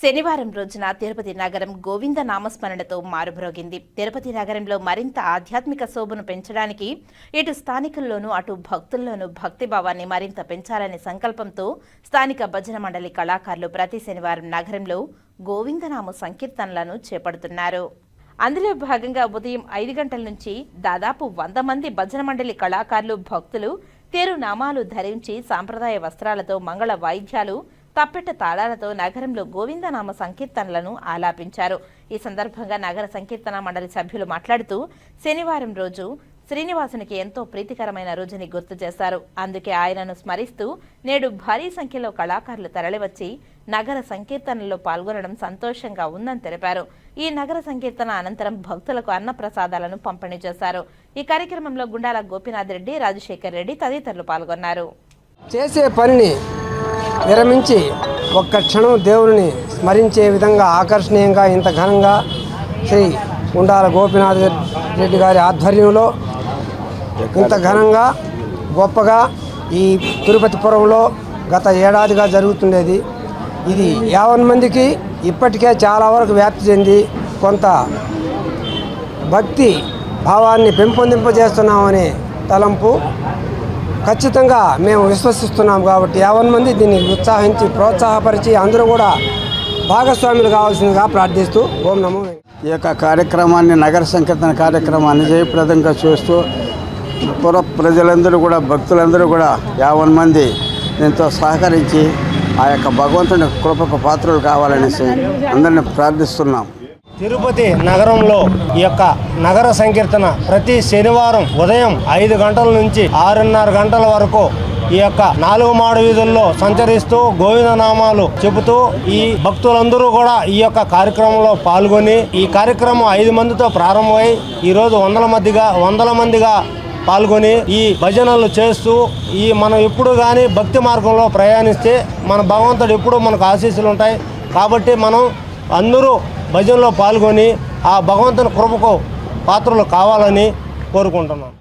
శనివారం రోజున తిరుపతి నగరం గోవింద నామస్మరణతో మారుమ్రోగింది. తిరుపతి నగరంలో మరింత ఆధ్యాత్మిక శోభను పెంచడానికి ఇటు స్థానికుల్లోనూ అటు భక్తుల్లోనూ భక్తిభావాన్ని మరింత పెంచాలనే సంకల్పంతో స్థానిక భజన మండలి కళాకారులు ప్రతి శనివారం నగరంలో గోవిందనామ సంకీర్తనలను చేపడుతున్నారు. అందులో భాగంగా ఉదయం ఐదు గంటల నుంచి దాదాపు వంద మంది భజన మండలి కళాకారులు భక్తులు తేరు నామాలు ధరించి సాంప్రదాయ వస్త్రాలతో మంగళ వాయిద్యాలు తప్పెట తాళాలతో నగరంలో గోవిందనామ సంకీర్తనలను ఆలాపించారు. ఈ సందర్భంగా నగర సంకీర్తన మండలి సభ్యులు మాట్లాడుతూ శనివారం రోజు శ్రీనివాసునికి ఎంతో ప్రీతికరమైన రోజుని గుర్తు చేశారు. అందుకే ఆయనను స్మరిస్తూ నేడు భారీ సంఖ్యలో కళాకారులు తరలివచ్చి నగర సంకీర్తనలో పాల్గొనడం సంతోషంగా ఉందని తెలిపారు. ఈ నగర సంకీర్తన అనంతరం భక్తులకు అన్న ప్రసాదాలను పంపిణీ చేశారు. ఈ కార్యక్రమంలో గుండాల గోపీనాథ్ రెడ్డి రాజశేఖర్ రెడ్డి తదితరులు పాల్గొన్నారు. చేసే పనిని విరమించి ఒక్క క్షణం దేవుని స్మరించే విధంగా ఆకర్షణీయంగా ఇంత ఘనంగా శ్రీ ఉండాల గోపినాథ్ రెడ్డి గారి ఆధ్వర్యంలో ఇంత ఘనంగా గొప్పగా ఈ తిరుపతిపురంలో గత ఏడాదిగా జరుగుతుండేది. ఇది యావన్ మందికి ఇప్పటికే చాలా వరకు వ్యాప్తి చెంది కొంత భక్తి భావాన్ని పెంపొందింపజేస్తున్నామనే తలంపు ఖచ్చితంగా మేము విశ్వసిస్తున్నాం కాబట్టి యావన్ మంది దీన్ని ఉత్సాహించి ప్రోత్సాహపరిచి అందరూ కూడా భాగస్వాములు కావాల్సిందిగా ప్రార్థిస్తూ ఓం నమో ఈ యొక్క కార్యక్రమాన్ని నగర సంకీర్తన కార్యక్రమాన్ని జయప్రదంగా చూస్తూ పుర ప్రజలందరూ కూడా భక్తులందరూ కూడా యావన్ మంది దీంతో సహకరించి ఆ యొక్క భగవంతుని కృపకు పాత్రలు కావాలనేసి అందరిని ప్రార్థిస్తున్నాం. తిరుపతి నగరంలో ఈ యొక్క నగర సంకీర్తన ప్రతి శనివారం ఉదయం ఐదు గంటల నుంచి ఆరున్నర గంటల వరకు ఈ యొక్క నాలుగు మాడు వీధుల్లో సంచరిస్తూ గోవిందనామాలు చెబుతూ ఈ భక్తులందరూ కూడా ఈ యొక్క కార్యక్రమంలో పాల్గొని ఈ కార్యక్రమం ఐదు మందితో ప్రారంభమై ఈరోజు వందల మందిగా వందల మందిగా పాల్గొని ఈ భజనలు చేస్తూ ఈ మనం ఎప్పుడు కానీ భక్తి మార్గంలో ప్రయాణిస్తే మన భగవంతుడు ఎప్పుడూ మనకు ఆశీస్సులు ఉంటాయి. కాబట్టి మనం అందరూ భజనలో పాల్గొని ఆ భగవంతుని కృపకు పాత్రలు కావాలని కోరుకుంటున్నాను